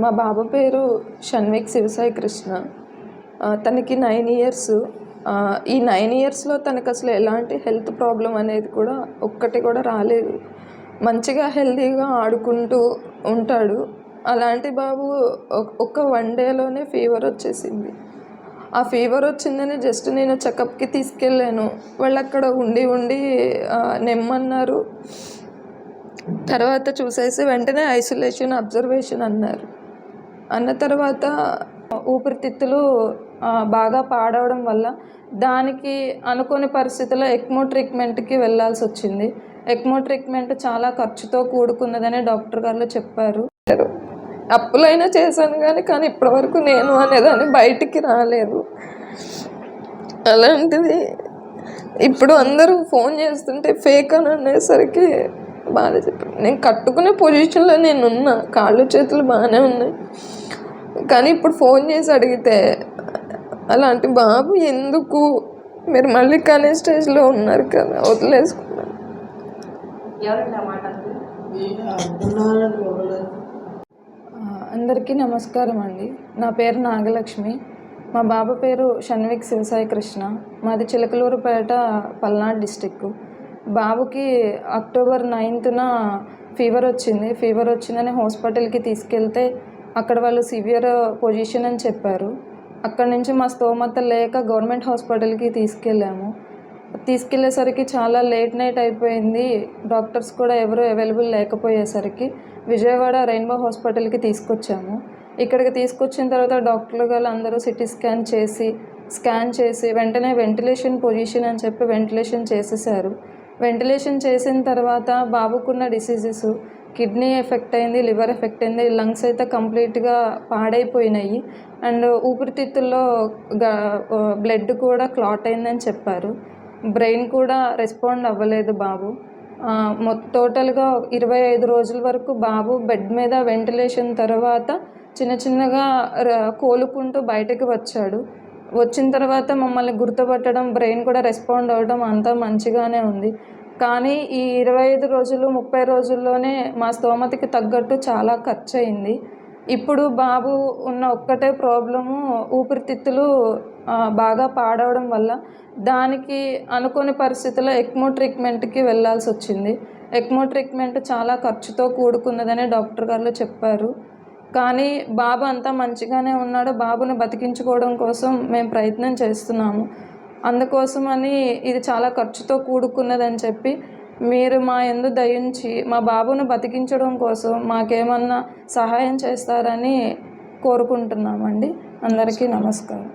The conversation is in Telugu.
మా బాబు పేరు షణ్విక్ శివసాయి కృష్ణ. తనకి నైన్ ఇయర్స్ ఈ నైన్ ఇయర్స్లో తనకు అసలు ఎలాంటి హెల్త్ ప్రాబ్లం అనేది కూడా ఒక్కటి కూడా రాలేదు. మంచిగా హెల్తీగా ఆడుకుంటూ ఉంటాడు. అలాంటి బాబు ఒ- ఒక్క వన్ డేలోనే ఫీవర్ వచ్చేసింది. ఆ ఫీవర్ వచ్చిందని జస్ట్ నేను చెకప్కి తీసుకెళ్ళాను. వాళ్ళు అక్కడ ఉండి ఉండి నెమ్మన్నారు. తర్వాత చూసేసి వెంటనే ఐసోలేషన్ అబ్జర్వేషన్ అన్నారు. అన్న తర్వాత ఊపిరితిత్తులు బాగా పాడవడం వల్ల దానికి అనుకోని పరిస్థితుల్లో ఎక్మో ట్రీట్మెంట్కి వెళ్ళాల్సి వచ్చింది ఎక్మో ట్రీట్మెంట్ చాలా ఖర్చుతో కూడుకున్నదని డాక్టర్ గారు చెప్పారు. అప్పులైనా చేశాను కానీ కానీ ఇప్పటివరకు నేను అనేదాన్ని బయటికి రాలేదు. అలాంటిది ఇప్పుడు అందరూ ఫోన్ చేస్తుంటే ఫేక్ అని అనేసరికి బాధ చెప్పాను నేను కట్టుకునే పొజిషన్లో నేను ఉన్నా. కాళ్ళు చేతులు బాగానే ఉన్నాయి. కానీ ఇప్పుడు ఫోన్ చేసి అడిగితే అలాంటి బాబు ఎందుకు? మీరు మళ్ళీ కనే స్టేజ్లో ఉన్నారు కదా వదిలేసుకున్నాను ఆ, అందరికీ నమస్కారం అండి. నా పేరు నాగలక్ష్మి. మా బాబు పేరు షణ్విక్ శివసాయి కృష్ణ. మాది చిలకలూరుపేట పల్నాడు డిస్టిక్ బాబుకి అక్టోబర్ నైన్త్న ఫీవర్ వచ్చింది. ఫీవర్ వచ్చిందని హాస్పిటల్కి తీసుకెళ్తే అక్కడ వాళ్ళు సివియర్ పొజిషన్ అని చెప్పారు. అక్కడ నుంచి మా స్తోమత లేక గవర్నమెంట్ హాస్పిటల్కి తీసుకెళ్ళాము. తీసుకెళ్ళేసరికి చాలా లేట్ నైట్ అయిపోయింది. డాక్టర్స్ కూడా ఎవరు అవైలబుల్ లేకపోయేసరికి విజయవాడ రెయిన్బో హాస్పిటల్కి తీసుకొచ్చాము. ఇక్కడికి తీసుకొచ్చిన తర్వాత డాక్టర్లు గారు అందరూ సిటీ స్కాన్ చేసి స్కాన్ చేసి వెంటనే వెంటిలేషన్ పొజిషన్ అని చెప్పి వెంటిలేషన్ చేసేసారు. వెంటిలేషన్ చేసిన తర్వాత బాబుకున్న డిసీజెస్ కిడ్నీ ఎఫెక్ట్ అయింది లివర్ ఎఫెక్ట్ అయింది లంగ్స్ అయితే కంప్లీట్గా పాడైపోయినాయి. అండ్ ఊపిరితిత్తుల్లో బ్లడ్ కూడా క్లాట్ అయిందని చెప్పారు. బ్రెయిన్ కూడా రెస్పాండ్ అవ్వలేదు బాబు. మొ- టోటల్గా ఇరవై ఐదు రోజుల వరకు బాబు బెడ్ మీద వెంటిలేషన్ తర్వాత చిన్న చిన్నగా కోలుకుంటూ బయటకు వచ్చాడు. వచ్చిన తర్వాత మమ్మల్ని గుర్తుపట్టడం బ్రెయిన్ కూడా రెస్పాండ్ అవ్వడం అంతా మంచిగానే ఉంది. కానీ ఈ ఇరవై ఐదు రోజులు ముప్పై రోజుల్లోనే మా స్తోమతకి తగ్గట్టు చాలా ఖర్చు అయింది ఇప్పుడు బాబు ఉన్న ఒక్కటే ప్రాబ్లము ఊపిరితిత్తులు బాగా పాడవడం వల్ల. దానికి అనుకోని పరిస్థితుల్లో ఎక్మో ట్రీట్మెంట్కి వెళ్ళాల్సి వచ్చింది ఎక్మో ట్రీట్మెంట్ చాలా ఖర్చుతో కూడుకున్నదని డాక్టర్ గారు చెప్పారు. కానీ బాబు అంతా మంచిగానే ఉన్నాడు. బాబుని బతికించుకోవడం కోసం మేము ప్రయత్నం చేస్తున్నాము. అందుకోసమని ఇది చాలా ఖర్చుతో కూడుకున్నదని చెప్పి మీరు మా ఎందు దయించి మా బాబును బతికించడం కోసం మాకేమన్నా సహాయం చేస్తారని కోరుకుంటున్నామండి. అందరికీ నమస్కారం.